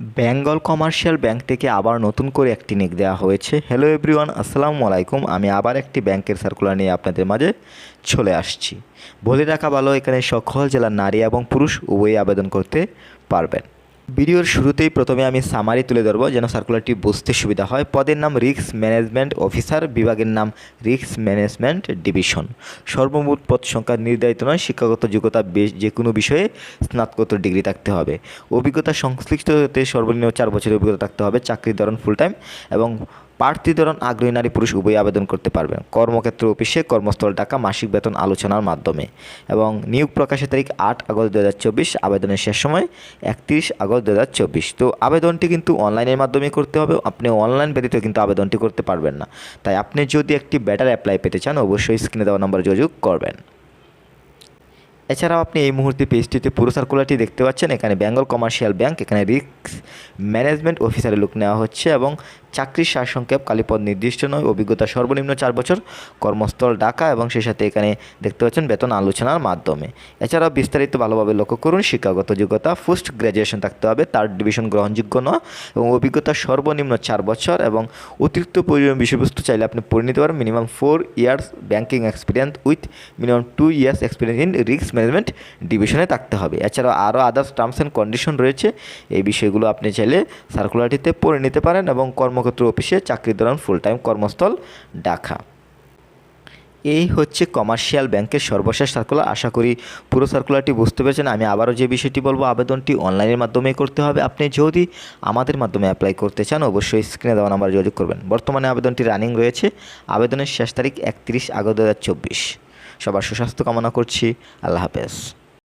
Bengal commercial bank থেকে আবার নতুন করে একটি নিক দেওয়া হয়েছে। হ্যালো এভরিওয়ান আসসালামু আলাইকুম। আমি আবার একটি ব্যাংকের সার্কুলার নিয়ে আপনাদের মাঝে চলে আসছি। বলে রাখা ভালো, এখানে সকল জেলার নারী এবং পুরুষ উভয়ই আবেদন করতে পারবেন। ভিডিওর শুরুতেই প্রথমে আমি সামারি তুলে ধরবো, যেন সার্কুলারটি বুঝতে সুবিধা হয়। পদের নাম রিস্ক ম্যানেজমেন্ট অফিসার বিভাগের নাম রিস্ক ম্যানেজমেন্ট ডিভিশন সর্বমোট পদ সংখ্যা নির্ধারিত নয়, শিক্ষাগত যোগ্যতা যে কোনো বিষয়ে স্নাতকোত্তর ডিগ্রি থাকতে হবে। অভিজ্ঞতা সংশ্লিষ্ট হতে সর্বনিম্ন চার বছরের অভিজ্ঞতা থাকতে হবে, চাকরির ধরন ফুল টাইম এবং প্রার্থী ধরন আগ্রহী নারী পুরুষ উভয়ই আবেদন করতে পারবেন। কর্মক্ষেত্র অফিসে কর্মস্থল টাকা মাসিক বেতন আলোচনার মাধ্যমে। এবং নিয়োগ প্রকাশের তারিখ আট আগস্ট দু হাজার চব্বিশ, আবেদনের শেষ সময় একত্রিশ আগস্ট দু হাজার চব্বিশ। তো আবেদনটি কিন্তু অনলাইনের মাধ্যমে করতে হবে, আপনি অনলাইন ব্যতীত কিন্তু আবেদনটি করতে পারবেন না। তাই আপনি যদি একটি ব্যাটার অ্যাপ্লাই পেতে চান, অবশ্যই স্ক্রিনে দেওয়া নম্বরে যোগাযোগ করবেন। এছাড়াও আপনি এই মুহূর্তে পেজটিতে পুরো সার্কুলারটি দেখতে পাচ্ছেন। এখানে বেঙ্গল কমার্শিয়াল ব্যাংক এখানে রিস্ক ম্যানেজমেন্ট অফিসারের লোক নেওয়া হচ্ছে এবং চাকরির সারসংক্ষেপ, কালীপদ নির্দিষ্ট নয়, অভিজ্ঞতা সর্বনিম্ন চার বছর, কর্মস্থল ডাকা এবং সেই সাথে এখানে দেখতে পাচ্ছেন বেতন আলোচনার মাধ্যমে। এছাড়াও বিস্তারিত ভালোভাবে লক্ষ্য করুন, শিক্ষাগত যোগ্যতা, পোস্ট গ্র্যাজুয়েশন থাকতে হবে থার্ড ডিভিশন গ্রহণযোগ্য নয় এবং অভিজ্ঞতা সর্বনিম্ন চার বছর এবং অতিরিক্ত প্রয়োজনীয় বিষয়বস্তু চাইলে আপনি পড়ে নিতে পারেন minimum four years banking experience with minimum two years experience in risk management ডিভিশনে থাকতে হবে। এছাড়াও আরও আদার্স টার্মস অ্যান্ড কন্ডিশন রয়েছে, এই বিষয়গুলো আপনি চাইলে সার্কুলারটিতে পড়ে নিতে পারেন এবং কর্মক্ষেত্র অফিসে চাকরি দৌরান ফুল টাইম কর্মস্থল ডাকা এই হচ্ছে কমার্শিয়াল ব্যাংকের সর্বশেষ সার্কুলার আশা করি পুরো সার্কুলারটি বুঝতে পেরেছেন। আমি আবারও যে বিষয়টি বলব, আবেদনটি অনলাইনের মাধ্যমে করতে হবে। আপনি যদি আমাদের মাধ্যমে অ্যাপ্লাই করতে চান, অবশ্যই স্ক্রিনে দেওয়া নাম্বার যোগাযোগ করবেন। বর্তমানে আবেদনটি রানিং রয়েছে। আবেদনের শেষ তারিখ একত্রিশ আগস্ট দু হাজার চব্বিশ। সবার সুস্বাস্থ্য কামনা করছি। আল্লাহ হাফেজ।